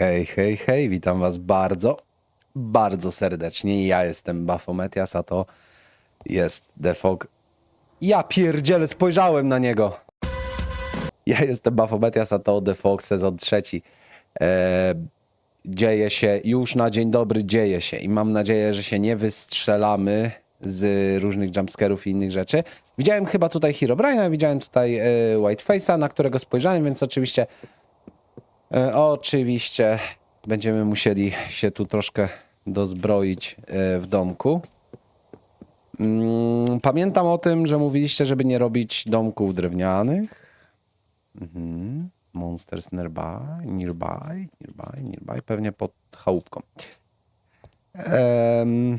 Hej, hej, hej, witam was bardzo, bardzo serdecznie. Ja jestem Bafometias, a to jest Defog. Ja pierdzielę, spojrzałem na niego. Ja jestem Bafometias, a to Defog, sezon trzeci. E, dzieje się, już na dzień dobry dzieje się i mam nadzieję, że się nie wystrzelamy z różnych jumpscarów i innych rzeczy. Widziałem chyba tutaj Herobrine'a, widziałem tutaj e, Whiteface'a, na którego spojrzałem, więc oczywiście Oczywiście będziemy musieli się tu troszkę dozbroić e, w domku. Mm, Pamiętam o tym, że mówiliście, żeby nie robić domków drewnianych. Mhm. Monsters nearby, nearby, nearby, nearby, pewnie pod chałupką. Em,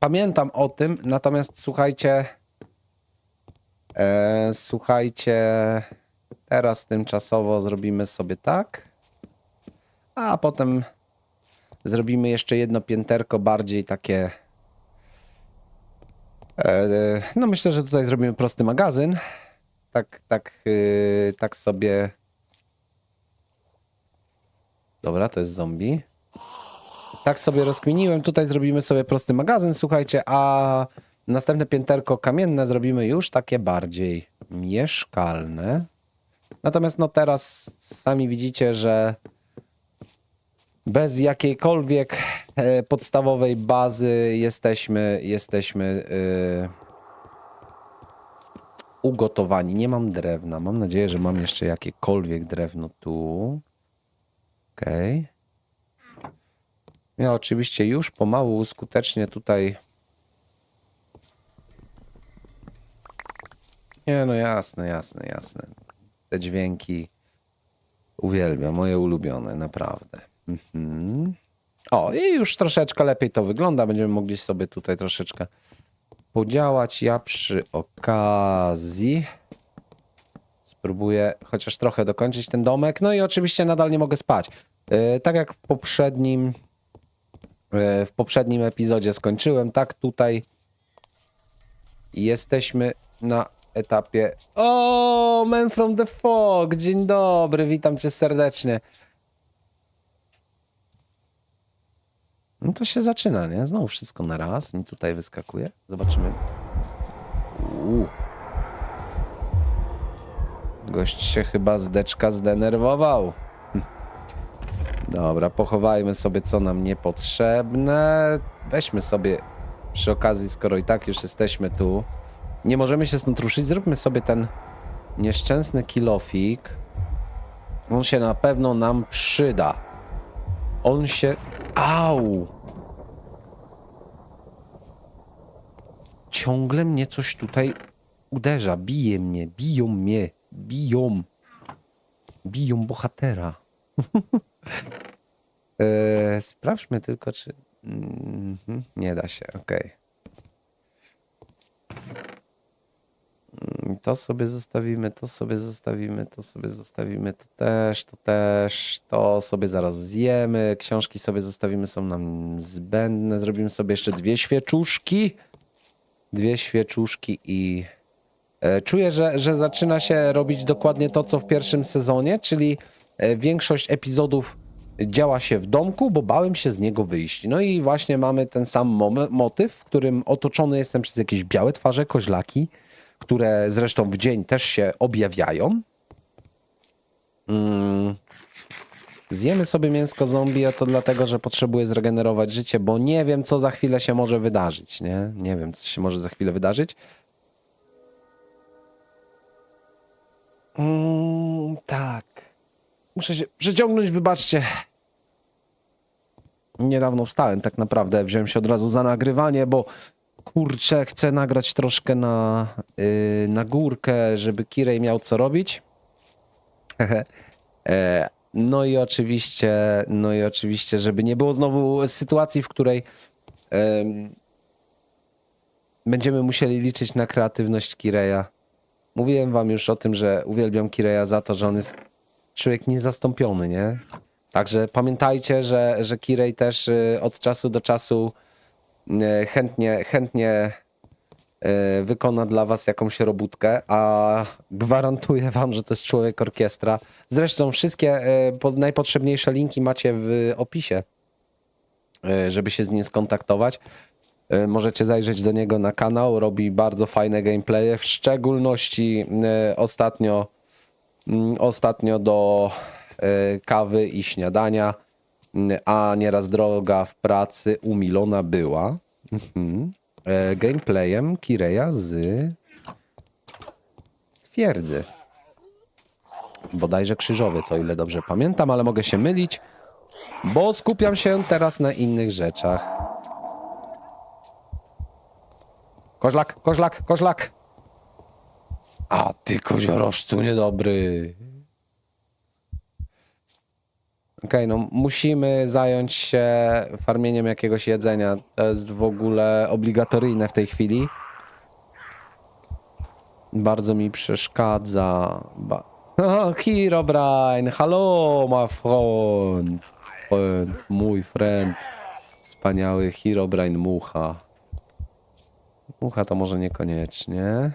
Pamiętam o tym, natomiast słuchajcie, e, słuchajcie, Teraz tymczasowo zrobimy sobie tak. A potem zrobimy jeszcze jedno pięterko bardziej takie. E, no myślę, że tutaj zrobimy prosty magazyn. Tak, tak, yy, tak sobie. Dobra, to jest zombie. Tak sobie rozkminiłem. Tutaj zrobimy sobie prosty magazyn, słuchajcie, a następne pięterko kamienne zrobimy już takie bardziej mieszkalne. Natomiast no teraz sami widzicie, że bez jakiejkolwiek e, podstawowej bazy jesteśmy, jesteśmy e, ugotowani. Nie mam drewna. Mam nadzieję, że mam jeszcze jakiekolwiek drewno tu. Okej. Ja oczywiście już pomału skutecznie tutaj. Nie, no jasne, jasne, jasne te dźwięki uwielbiam, moje ulubione, naprawdę. Mhm. O, i już troszeczkę lepiej to wygląda. Będziemy mogli sobie tutaj troszeczkę podziałać. Ja przy okazji spróbuję chociaż trochę dokończyć ten domek. No i oczywiście nadal nie mogę spać. Yy, tak jak w poprzednim yy, w poprzednim epizodzie skończyłem, tak tutaj jesteśmy na etapie. O, Man from the Fog, dzień dobry, witam cię serdecznie. No to się zaczyna, nie? Znowu wszystko na raz. Mi tutaj wyskakuje. Zobaczymy. Uuu. Gość się chyba z deczka zdenerwował. Hm. Dobra, pochowajmy sobie co nam niepotrzebne. Weźmy sobie przy okazji, skoro i tak już jesteśmy tu. Nie możemy się stąd ruszyć. Zróbmy sobie ten nieszczęsny kilofik. On się na pewno nam przyda. On się... Au! Ciągle mnie coś tutaj uderza. Bije mnie, biją mnie, biją. Biją bohatera. eee, sprawdźmy tylko, czy... Mhm, nie da się, okej. Mm, To sobie zostawimy, to sobie zostawimy, to sobie zostawimy, to też, to też, to sobie zaraz zjemy. Książki sobie zostawimy, są nam zbędne. Zrobimy sobie jeszcze dwie świeczuszki. Dwie świeczuszki i e, czuję, że, że zaczyna się robić dokładnie to, co w pierwszym sezonie, czyli e, większość epizodów działa się w domku, bo bałem się z niego wyjść. No i właśnie mamy ten sam motyw, w którym otoczony jestem przez jakieś białe twarze, koźlaki które zresztą w dzień też się objawiają. Mm. Zjemy sobie mięsko zombie, a to dlatego, że potrzebuję zregenerować życie, bo nie wiem, co za chwilę się może wydarzyć, nie? Nie wiem, co się może za chwilę wydarzyć. Mm, tak. Muszę się przeciągnąć, wybaczcie. Niedawno wstałem tak naprawdę, wziąłem się od razu za nagrywanie, bo kurczę, chcę nagrać troszkę na, yy, na górkę, żeby Kirej miał co robić. e, no i oczywiście, no i oczywiście, żeby nie było znowu sytuacji, w której em, będziemy musieli liczyć na kreatywność Kireja. Mówiłem wam już o tym, że uwielbiam Kireja za to, że on jest człowiek niezastąpiony, nie? Także pamiętajcie, że, że Kirej też y, od czasu do czasu chętnie, chętnie e, wykona dla was jakąś robótkę, a gwarantuję wam, że to jest człowiek orkiestra. Zresztą wszystkie e, najpotrzebniejsze linki macie w opisie, e, żeby się z nim skontaktować. E, Możecie zajrzeć do niego na kanał, robi bardzo fajne gameplaye, w szczególności e, ostatnio, mm, ostatnio do e, kawy i śniadania, a nieraz droga w pracy umilona była mhm, e, gameplayem Kireya z twierdzy. Bodajże krzyżowiec, o ile dobrze pamiętam, ale mogę się mylić, bo skupiam się teraz na innych rzeczach. Koźlak, koźlak, koźlak. A ty koziorożcu niedobry. Okej, no musimy zająć się farmieniem jakiegoś jedzenia. To jest w ogóle obligatoryjne w tej chwili. Bardzo mi przeszkadza. Ba oh, Herobrine, hello my friend. friend. Mój friend. Wspaniały Herobrine Mucha. Mucha to może niekoniecznie.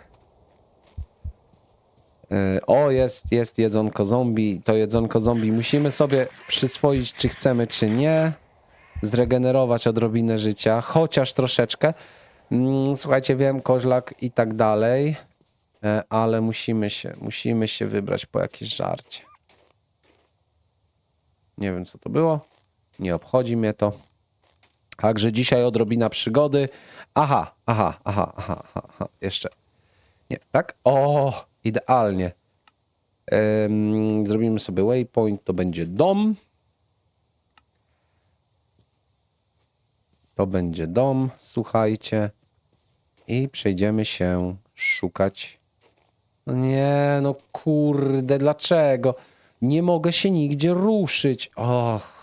E, O, jest, jest jedzonko zombie. To jedzonko zombie musimy sobie przyswoić, czy chcemy, czy nie. Zregenerować odrobinę życia, chociaż troszeczkę. Mm, Słuchajcie, wiem, koźlak i tak dalej, e, ale musimy się, musimy się wybrać po jakieś żarcie. Nie wiem, co to było. Nie obchodzi mnie to. Także dzisiaj odrobina przygody. Aha, aha, aha, aha, aha, aha. jeszcze. Nie, tak? O, idealnie. Zrobimy sobie waypoint, to będzie dom. To będzie dom, słuchajcie. I przejdziemy się szukać. No nie, no kurde, dlaczego? Nie mogę się nigdzie ruszyć. Och.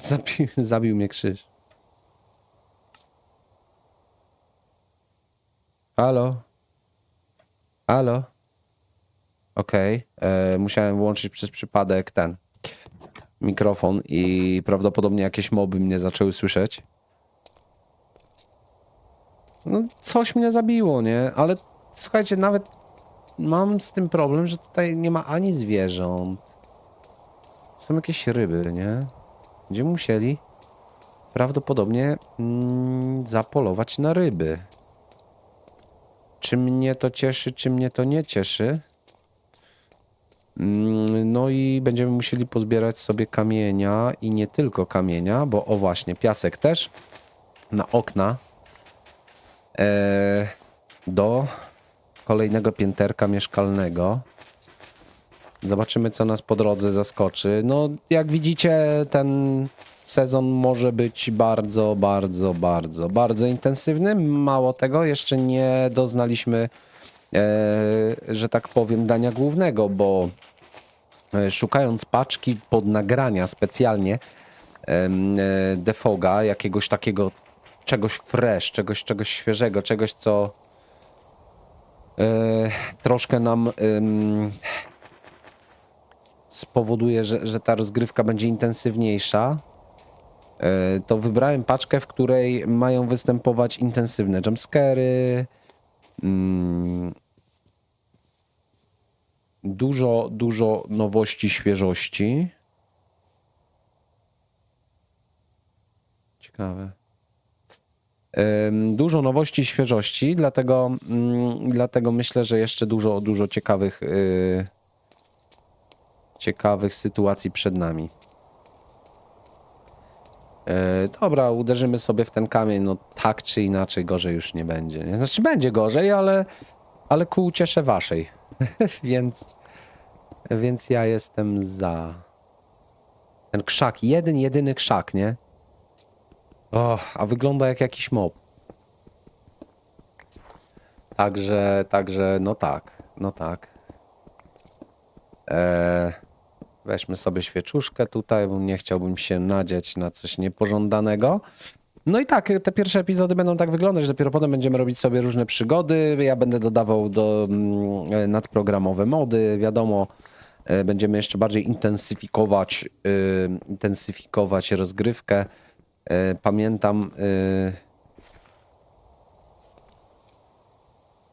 Zabił, zabił mnie krzyż. Halo? Halo? Okej. e, Musiałem włączyć przez przypadek ten mikrofon i prawdopodobnie jakieś moby mnie zaczęły słyszeć. No, coś mnie zabiło, nie? Ale słuchajcie, nawet mam z tym problem, że tutaj nie ma ani zwierząt. Są jakieś ryby, nie? Będziemy musieli prawdopodobnie mm, zapolować na ryby. Czy mnie to cieszy, czy mnie to nie cieszy? Mm, No i będziemy musieli pozbierać sobie kamienia i nie tylko kamienia, bo o właśnie, piasek też na okna e, do kolejnego pięterka mieszkalnego. Zobaczymy, co nas po drodze zaskoczy. No, jak widzicie, ten sezon może być bardzo, bardzo, bardzo, bardzo intensywny. Mało tego, jeszcze nie doznaliśmy, e, że tak powiem, dania głównego, bo e, szukając paczki pod nagrania specjalnie em, e, Defoga, jakiegoś takiego czegoś fresh, czegoś, czegoś świeżego, czegoś, co troszkę nam spowoduje, że, że ta rozgrywka będzie intensywniejsza, e, to wybrałem paczkę, w której mają występować intensywne jumpscary, mm, dużo, dużo nowości, świeżości. Ciekawe. Dużo nowości świeżości, dlatego, mm, dlatego myślę, że jeszcze dużo, dużo ciekawych, y, ciekawych sytuacji przed nami. E, dobra, uderzymy sobie w ten kamień, no tak czy inaczej gorzej już nie będzie. Nie? Znaczy będzie gorzej, ale, ale ku uciesze waszej. więc, więc ja jestem za. Ten krzak, jeden, jedyny krzak, nie? O, a wygląda jak jakiś mob. Także, także, no tak, no tak. E, weźmy sobie świeczuszkę tutaj, bo nie chciałbym się nadziać na coś niepożądanego. No i tak, te pierwsze epizody będą tak wyglądać, dopiero potem będziemy robić sobie różne przygody. Ja będę dodawał do mm, nadprogramowe mody, wiadomo. e, będziemy jeszcze bardziej intensyfikować, y, intensyfikować rozgrywkę. E, Pamiętam,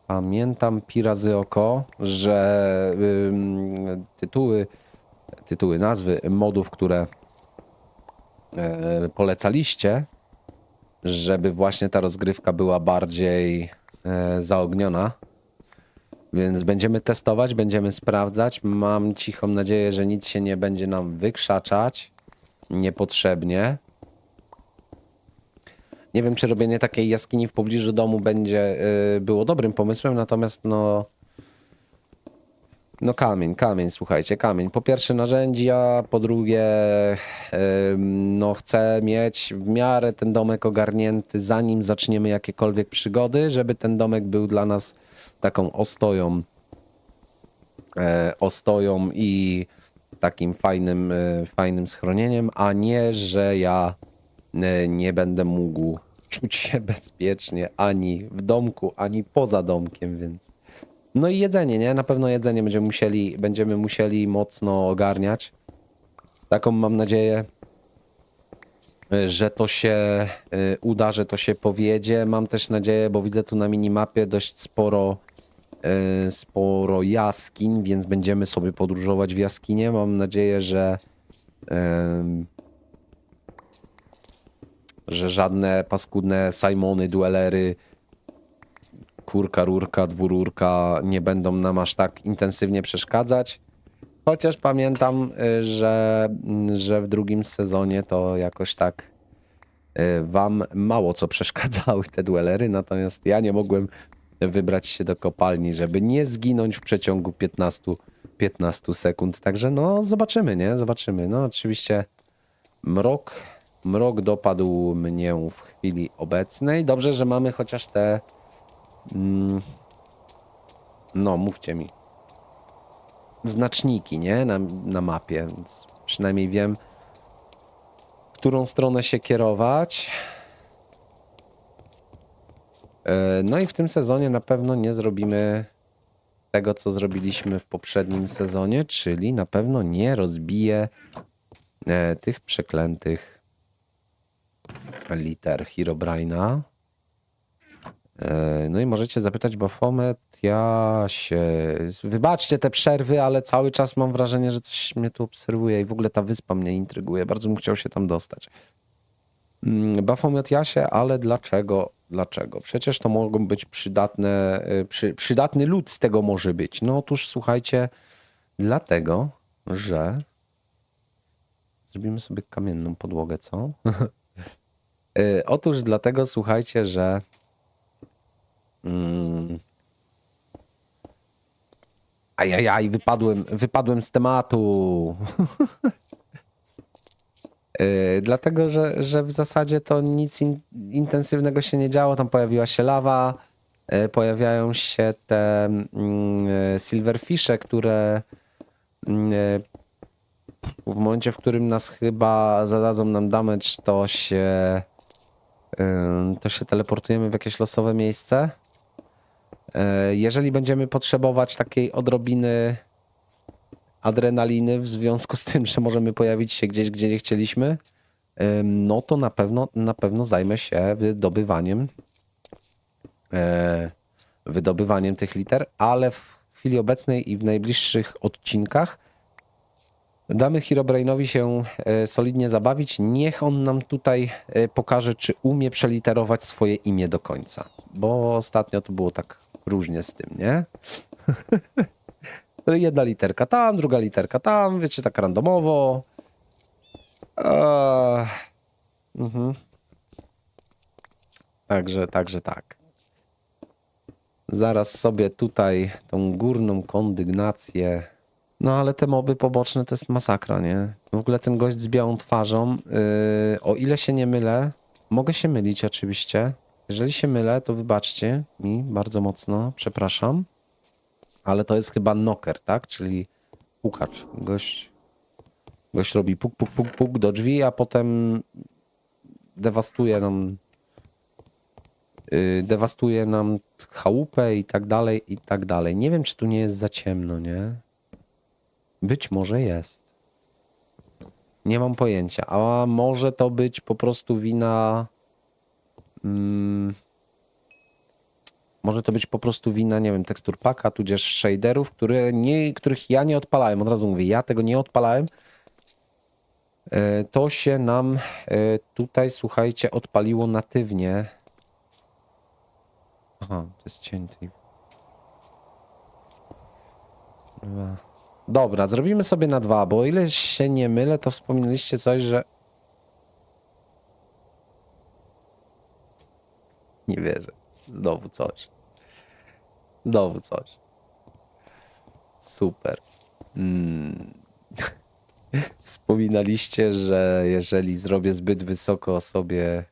pamiętam pi oko, że tytuły, tytuły, nazwy modów, które e, polecaliście, żeby właśnie ta rozgrywka była bardziej e, zaogniona. Więc będziemy testować, będziemy sprawdzać. Mam cichą nadzieję, że nic się nie będzie nam wykrzaczać niepotrzebnie. Nie wiem, czy robienie takiej jaskini w pobliżu domu będzie y, było dobrym pomysłem, natomiast no. No kamień, kamień, słuchajcie, kamień. Po pierwsze narzędzia, po drugie no chcę mieć w miarę ten domek ogarnięty zanim zaczniemy jakiekolwiek przygody, żeby ten domek był dla nas taką ostoją, e, ostoją i takim fajnym, e, fajnym schronieniem, a nie, że ja e, nie będę mógł czuć się bezpiecznie ani w domku, ani poza domkiem, więc no i jedzenie, nie? Na pewno jedzenie będziemy musieli, będziemy musieli mocno ogarniać. Taką mam nadzieję, y, że to się y, uda, że to się powiedzie. Mam też nadzieję, bo widzę tu na minimapie dość sporo, y, sporo jaskiń, więc będziemy sobie podróżować w jaskinie. Mam nadzieję, że że żadne paskudne Simony, duelery, kurka, rurka, dwururka nie będą nam aż tak intensywnie przeszkadzać. Chociaż pamiętam, y, że, mm, że w drugim sezonie to jakoś tak y, wam mało co przeszkadzały te duelery, natomiast ja nie mogłem wybrać się do kopalni, żeby nie zginąć w przeciągu 15, 15 sekund. Także no zobaczymy, nie? Zobaczymy. No oczywiście mrok, mrok dopadł mnie w chwili obecnej. Dobrze, że mamy chociaż te. No, mówcie mi. Znaczniki, nie? Na, na mapie, więc przynajmniej wiem, którą stronę się kierować. E, No i w tym sezonie na pewno nie zrobimy tego, co zrobiliśmy w poprzednim sezonie, czyli na pewno nie rozbiję e, tych przeklętych liter Herobrine'a. E, No i możecie zapytać Bafomet, ja się... Wybaczcie te przerwy, ale cały czas mam wrażenie, że coś mnie tu obserwuje i w ogóle ta wyspa mnie intryguje. Bardzo bym chciał się tam dostać. Mm, Bafomet Jasie, ale dlaczego? Dlaczego? Przecież to mogą być przydatne, y, przy, przydatny lód z tego może być. No otóż słuchajcie, dlatego, że zrobimy sobie kamienną podłogę, co? Y, Otóż dlatego, słuchajcie, że Mm. Ajajaj, wypadłem, wypadłem z tematu. Yy, dlatego, że, że w zasadzie to nic in, intensywnego się nie działo. Tam pojawiła się lawa, yy, pojawiają się te mm, yy, silverfishe, które mm, yy, w momencie, w którym nas chyba zadadzą nam damage, to się to się teleportujemy w jakieś losowe miejsce. E, Jeżeli będziemy potrzebować takiej odrobiny adrenaliny w związku z tym, że możemy pojawić się gdzieś, gdzie nie chcieliśmy, no to na pewno, na pewno zajmę się wydobywaniem e, wydobywaniem tych liter, ale w chwili obecnej i w najbliższych odcinkach damy Herobrainowi się e, solidnie zabawić. Niech on nam tutaj pokaże, czy umie przeliterować swoje imię do końca. Bo ostatnio to było tak różnie z tym, nie? Jedna literka tam, druga literka tam, wiecie, tak randomowo. Eee, mhm. Także, także tak. Zaraz sobie tutaj tą górną kondygnację. No ale te moby poboczne to jest masakra, nie? W ogóle ten gość z białą twarzą, yy, o ile się nie mylę, mogę się mylić oczywiście. Jeżeli się mylę, to wybaczcie mi bardzo mocno, przepraszam. Ale to jest chyba knocker, tak? Czyli pukacz. Gość, gość robi puk, puk, puk, puk do drzwi, a potem dewastuje nam yy, dewastuje nam chałupę i tak dalej, i tak dalej. Nie wiem, czy tu nie jest za ciemno, nie? Być może jest. Nie mam pojęcia. A może to być po prostu wina. Mm, może to być po prostu wina, nie wiem, tekstur paka, tudzież shaderów, które nie, których ja nie odpalałem. Od razu mówię, ja tego nie odpalałem. E, To się nam e, tutaj, słuchajcie, odpaliło natywnie. Aha, to jest cień. Dobra, zrobimy sobie na dwa, bo o ile się nie mylę, to wspominaliście coś, że. Nie wierzę. Znowu coś. Znowu coś. Super. Mm. Wspominaliście, że jeżeli zrobię zbyt wysoko sobie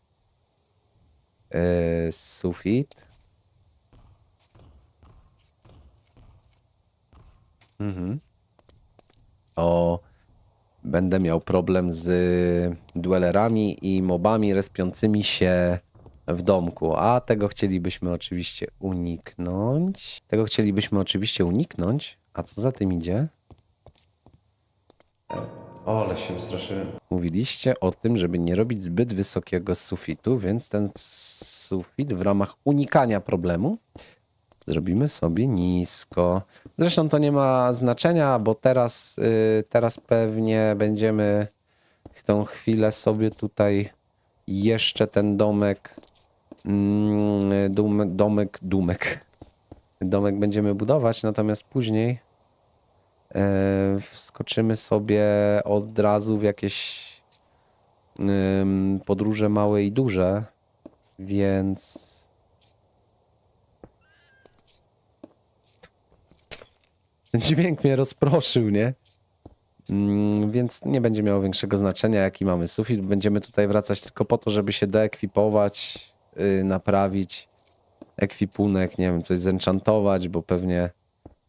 e, sufit. Mhm. O, będę miał problem z duelerami i mobami respiącymi się w domku, a tego chcielibyśmy oczywiście uniknąć. Tego chcielibyśmy oczywiście uniknąć. A co za tym idzie? O, ale się ustraszyłem. Mówiliście o tym, żeby nie robić zbyt wysokiego sufitu, więc ten sufit w ramach unikania problemu zrobimy sobie nisko. Zresztą to nie ma znaczenia, bo teraz, y, teraz pewnie będziemy tą chwilę sobie tutaj jeszcze ten domek, mm, dum, domek, dumek, domek będziemy budować, natomiast później e, wskoczymy sobie od razu w jakieś podróże małe i duże, więc ten dźwięk mnie rozproszył, nie? Mm, Więc nie będzie miało większego znaczenia, jaki mamy sufit. Będziemy tutaj wracać tylko po to, żeby się doekwipować, yy, naprawić ekwipunek, nie wiem, coś zenchantować, bo pewnie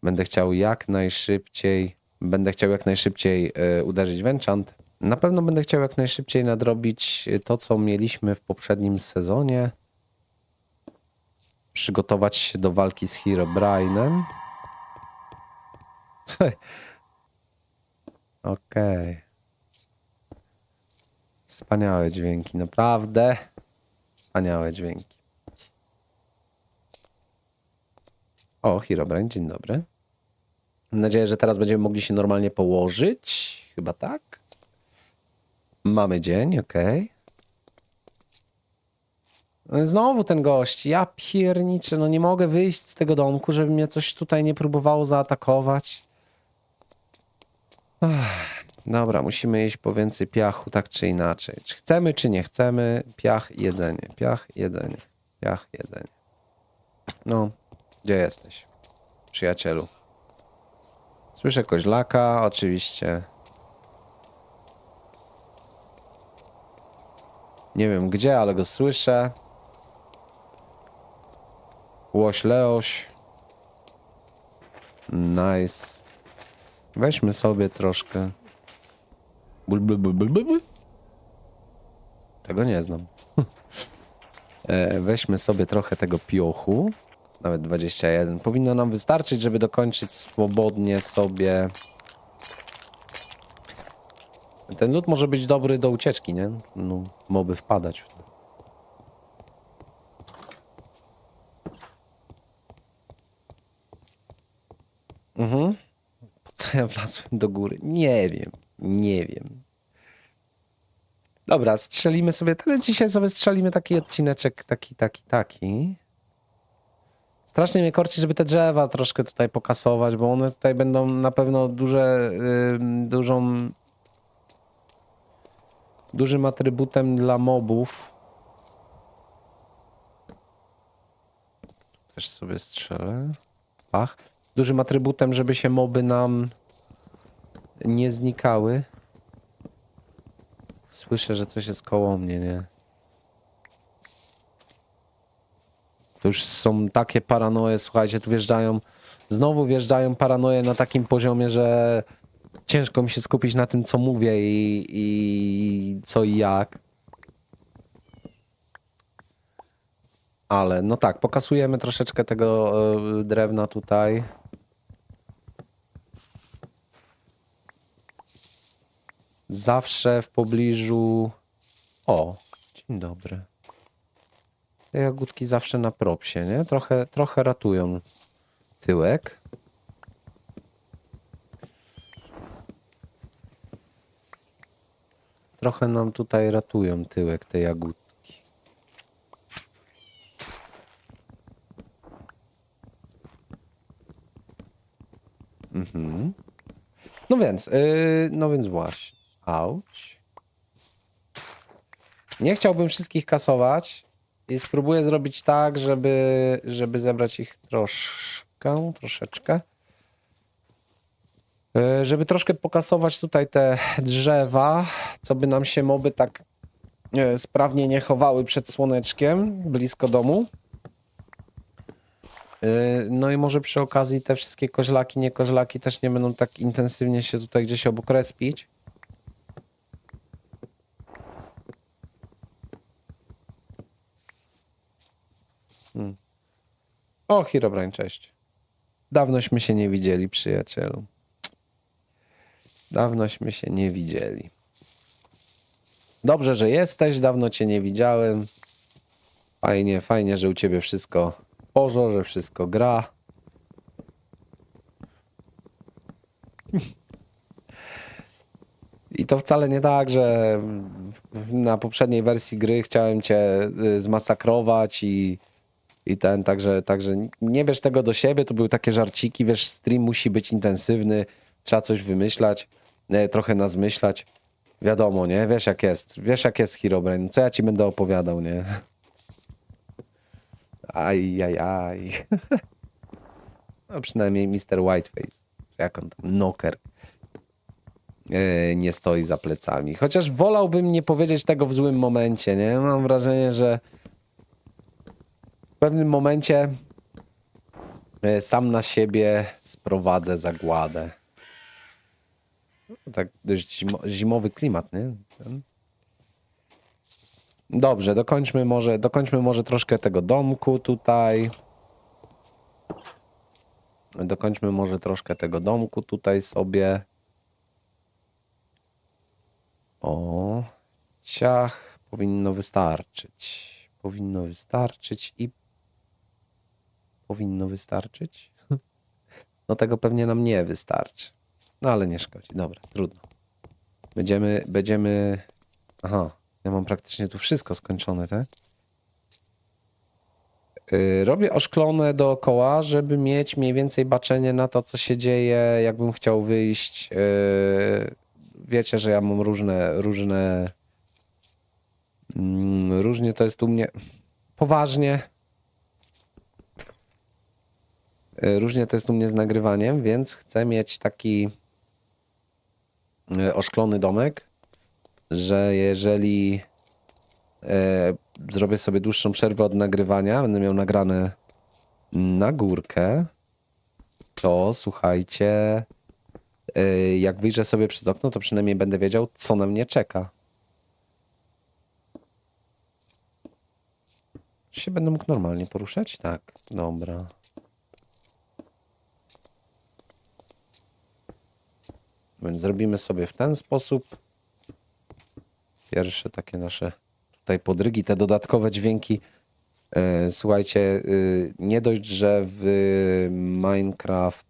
będę chciał jak najszybciej, będę chciał jak najszybciej yy, uderzyć w enchant. Na pewno będę chciał jak najszybciej nadrobić y, to, co mieliśmy w poprzednim sezonie. Przygotować się do walki z Herobrine'em. Okej. Wspaniałe dźwięki, naprawdę. Wspaniałe dźwięki. O, Herobrine, dzień dobry. Mam nadzieję, że teraz będziemy mogli się normalnie położyć. Chyba tak. Mamy dzień, okej. No i Znowu ten gość. Ja pierniczę, no nie mogę wyjść z tego domku, żeby mnie coś tutaj nie próbowało zaatakować. Ach, dobra, musimy jeść po więcej piachu, tak czy inaczej. Czy chcemy, czy nie chcemy, piach jedzenie, piach, jedzenie, piach, jedzenie. No, gdzie jesteś, przyjacielu? Słyszę koźlaka, oczywiście. Nie wiem gdzie, ale go słyszę. Łoś Leoś. Nice. Weźmy sobie troszkę. Bul, bul, bul, bul, bul. Tego nie znam. E, Weźmy sobie trochę tego piochu. Nawet 21. Powinno nam wystarczyć, żeby dokończyć swobodnie sobie. Ten lód może być dobry do ucieczki, nie? No, moby wpadać. Mhm. Po co ja wlazłem do góry? Nie wiem. Nie wiem. Dobra, strzelimy sobie. Teraz dzisiaj sobie strzelimy taki odcineczek, taki, taki, taki. Strasznie mnie korci, żeby te drzewa troszkę tutaj pokasować, bo one tutaj będą na pewno duże, ym, dużą, dużym atrybutem dla mobów. Też sobie strzelę. Pach. Dużym atrybutem, żeby się moby nam nie znikały. Słyszę, że coś jest koło mnie, nie? To już są takie paranoje, słuchajcie, tu wjeżdżają, znowu wjeżdżają paranoje na takim poziomie, że ciężko mi się skupić na tym, co mówię i, i co i jak. Ale no tak, pokasujemy troszeczkę tego e, drewna tutaj. Zawsze w pobliżu... O, dzień dobry. Te jagódki zawsze na propsie, nie? Trochę, trochę ratują tyłek. Trochę nam tutaj ratują tyłek te jagódki. Mhm. No więc, yy, no więc właśnie. Auć. Nie chciałbym wszystkich kasować i spróbuję zrobić tak, żeby, żeby zebrać ich troszkę, troszeczkę. Yy, Żeby troszkę pokasować tutaj te drzewa, co by nam się moby tak yy, sprawnie nie chowały przed słoneczkiem blisko domu. Yy, No i może przy okazji te wszystkie koźlaki, nie koźlaki też nie będą tak intensywnie się tutaj gdzieś obok respić. Hmm. O, Herobrine, cześć. Dawnośmy się nie widzieli, przyjacielu. Dawnośmy się nie widzieli. Dobrze, że jesteś, dawno cię nie widziałem. Fajnie, fajnie, że u ciebie wszystko porzo, że wszystko gra. I to wcale nie tak, że na poprzedniej wersji gry chciałem cię y, zmasakrować i, i ten, także, także nie bierz tego do siebie, to były takie żarciki, wiesz, stream musi być intensywny, trzeba coś wymyślać, e, trochę nas myślać. Wiadomo, nie? Wiesz jak jest, wiesz jak jest Herobrine, co ja ci będę opowiadał, nie? Aj, aj, aj. No przynajmniej Mr. Whiteface, jak on tam, Knocker, e, nie stoi za plecami. Chociaż wolałbym nie powiedzieć tego w złym momencie, nie? Mam wrażenie, że pewnym momencie e, sam na siebie sprowadzę zagładę. No, Tak dość zimo, zimowy klimat, nie? Dobrze, dokończmy może, dokończmy może troszkę tego domku tutaj. Dokończmy może troszkę tego domku tutaj sobie. O, ciach, powinno wystarczyć. Powinno wystarczyć i powinno wystarczyć. No tego pewnie nam nie wystarczy. No ale nie szkodzi. Dobra, trudno. Będziemy, będziemy... Aha, ja mam praktycznie tu wszystko skończone, tak? Yy, robię oszklone dookoła, żeby mieć mniej więcej baczenie na to, co się dzieje, jakbym chciał wyjść. Yy, wiecie, że ja mam różne, różne... Mm, różnie to jest u mnie... Poważnie. Yy, Różnie to jest u mnie z nagrywaniem, więc chcę mieć taki yy, oszklony domek, że jeżeli e, zrobię sobie dłuższą przerwę od nagrywania, będę miał nagrane na górkę, to słuchajcie, e, jak wyjrzę sobie przez okno, to przynajmniej będę wiedział, co na mnie czeka. Czy się będę mógł normalnie poruszać? Tak, dobra. Więc zrobimy sobie w ten sposób. Pierwsze takie nasze tutaj podrygi, te dodatkowe dźwięki. E, Słuchajcie, y, nie dość, że w Minecraft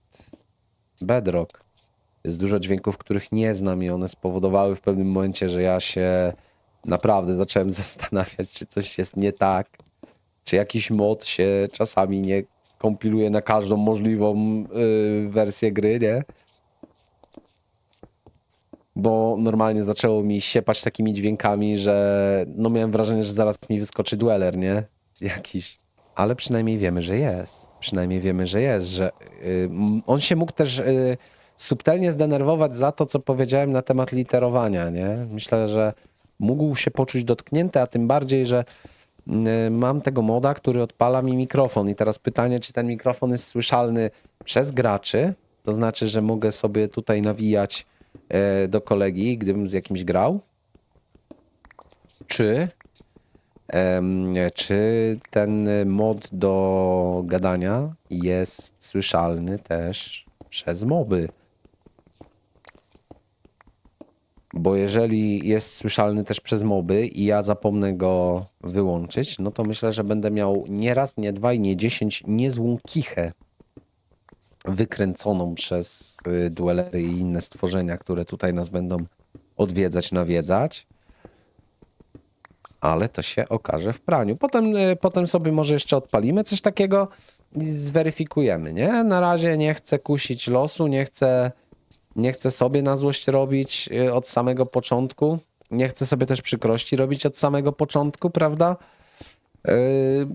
Bedrock jest dużo dźwięków, których nie znam i one spowodowały w pewnym momencie, że ja się naprawdę zacząłem zastanawiać, czy coś jest nie tak, czy jakiś mod się czasami nie kompiluje na każdą możliwą y, wersję gry, nie? Bo normalnie zaczęło mi siepać takimi dźwiękami, że no miałem wrażenie, że zaraz mi wyskoczy dweller, nie? Jakiś. Ale przynajmniej wiemy, że jest. Przynajmniej wiemy, że jest, że y, on się mógł też y, subtelnie zdenerwować za to, co powiedziałem na temat literowania, nie? Myślę, że mógł się poczuć dotknięty, a tym bardziej, że y, mam tego moda, który odpala mi mikrofon i teraz pytanie, czy ten mikrofon jest słyszalny przez graczy, to znaczy, że mogę sobie tutaj nawijać do kolegi, gdybym z jakimś grał? Czy, czy ten mod do gadania jest słyszalny też przez moby? Bo jeżeli jest słyszalny też przez moby i ja zapomnę go wyłączyć, no to myślę, że będę miał nie raz, nie dwa i nie dziesięć niezłą kichę wykręconą przez y, duelery i inne stworzenia, które tutaj nas będą odwiedzać, nawiedzać. Ale to się okaże w praniu. Potem, y, potem sobie może jeszcze odpalimy coś takiego i zweryfikujemy, nie? Na razie nie chcę kusić losu, nie chcę, nie chcę sobie na złość robić y, od samego początku. Nie chcę sobie też przykrości robić od samego początku, prawda? Y,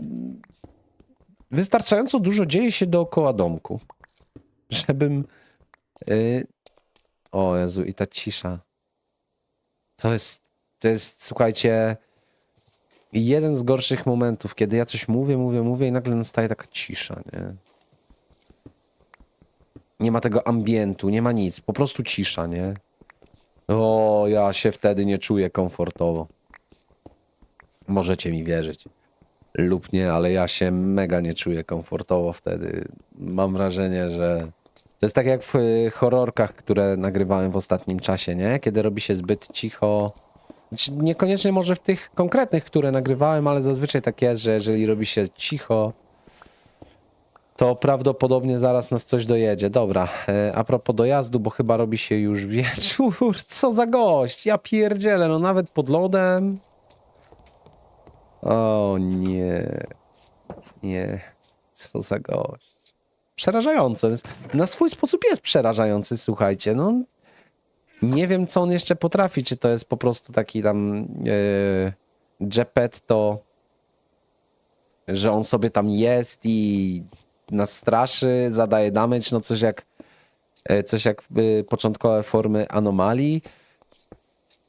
Wystarczająco dużo dzieje się dookoła domku, żebym. y, O Jezu, i ta cisza. To jest, to jest, słuchajcie, jeden z gorszych momentów, kiedy ja coś mówię, mówię, mówię i nagle nastaje taka cisza, nie? Nie ma tego ambientu, nie ma nic, po prostu cisza, nie? O, ja się wtedy nie czuję komfortowo. Możecie mi wierzyć. Lub nie, ale ja się mega nie czuję komfortowo wtedy. Mam wrażenie, że to jest tak jak w y, horrorkach, które nagrywałem w ostatnim czasie, nie? Kiedy robi się zbyt cicho. Znaczy, Niekoniecznie może w tych konkretnych, które nagrywałem, ale zazwyczaj tak jest, że jeżeli robi się cicho, to prawdopodobnie zaraz nas coś dojedzie. Dobra, e, a propos dojazdu, bo chyba robi się już wieczór. Co za gość? Ja pierdzielę, no nawet pod lodem. O nie. Nie. Co za gość. Przerażające. Na swój sposób jest przerażający, słuchajcie. No, nie wiem, co on jeszcze potrafi. Czy to jest po prostu taki tam e, Geppetto, że on sobie tam jest i nas straszy, zadaje damage, no coś jak e, coś jak e, początkowe formy anomalii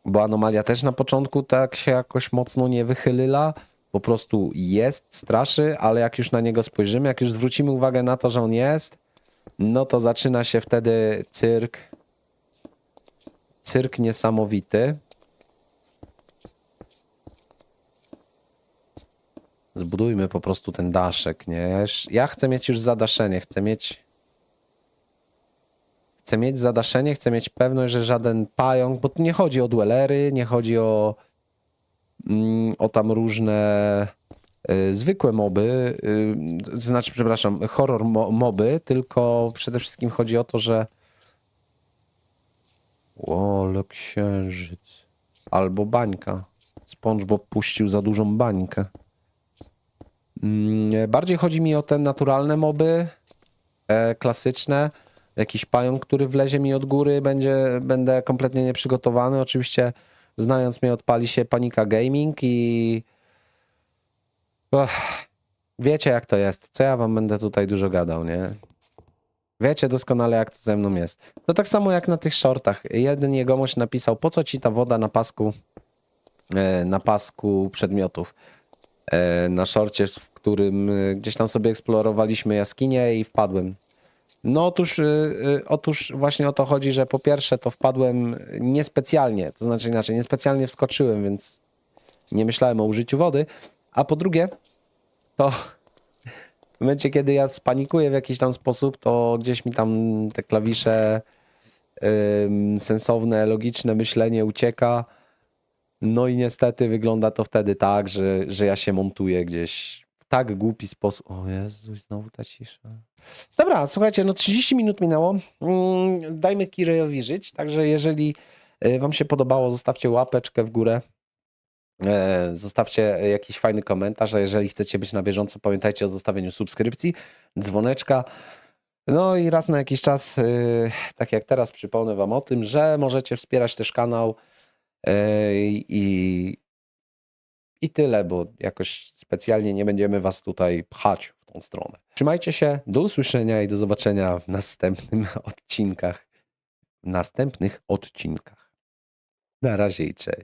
bo anomalia też na początku tak się jakoś mocno nie wychylyla. Po prostu jest, straszy, ale jak już na niego spojrzymy, jak już zwrócimy uwagę na to, że on jest, no to zaczyna się wtedy cyrk. Cyrk niesamowity. Zbudujmy po prostu ten daszek, nie? Ja już- Ja chcę mieć już zadaszenie, chcę mieć Chcę mieć zadaszenie, chcę mieć pewność, że żaden pająk, bo tu nie chodzi o duelery, nie chodzi o, o tam różne y, zwykłe moby, to znaczy, przepraszam, horror mo moby, tylko przede wszystkim chodzi o to, że Ole księżyc. Albo bańka. SpongeBob puścił za dużą bańkę. Mm, Bardziej chodzi mi o te naturalne moby, e, klasyczne. Jakiś pająk, który wlezie mi od góry, będzie, będę kompletnie nieprzygotowany. Oczywiście, znając mnie, odpali się panika gaming i. Ach, wiecie, jak to jest. Co ja wam będę tutaj dużo gadał, nie? Wiecie doskonale, jak to ze mną jest. To tak samo jak na tych shortach. Jeden jegomość napisał, po co ci ta woda na pasku, e, na pasku przedmiotów. E, Na szorcie, w którym e, gdzieś tam sobie eksplorowaliśmy jaskinię i wpadłem. No otóż, y, y, otóż właśnie o to chodzi, że po pierwsze to wpadłem niespecjalnie, to znaczy inaczej, niespecjalnie wskoczyłem, więc nie myślałem o użyciu wody, a po drugie to w momencie, kiedy ja spanikuję w jakiś tam sposób, to gdzieś mi tam te klawisze ym, sensowne, logiczne myślenie ucieka. No i niestety wygląda to wtedy tak, że, że ja się montuję gdzieś w tak głupi sposób. O Jezu, znowu ta cisza. Dobra, słuchajcie, no 30 minut minęło. Mm, Dajmy Kirejowi żyć, także jeżeli y, wam się podobało, zostawcie łapeczkę w górę. E, Zostawcie jakiś fajny komentarz, a jeżeli chcecie być na bieżąco, pamiętajcie o zostawieniu subskrypcji, dzwoneczka. No i raz na jakiś czas, y, tak jak teraz, przypomnę wam o tym, że możecie wspierać też kanał e, i, i tyle, bo jakoś specjalnie nie będziemy was tutaj pchać stronę. Trzymajcie się, do usłyszenia i do zobaczenia w następnym odcinkach. W następnych odcinkach. Na razie i cześć.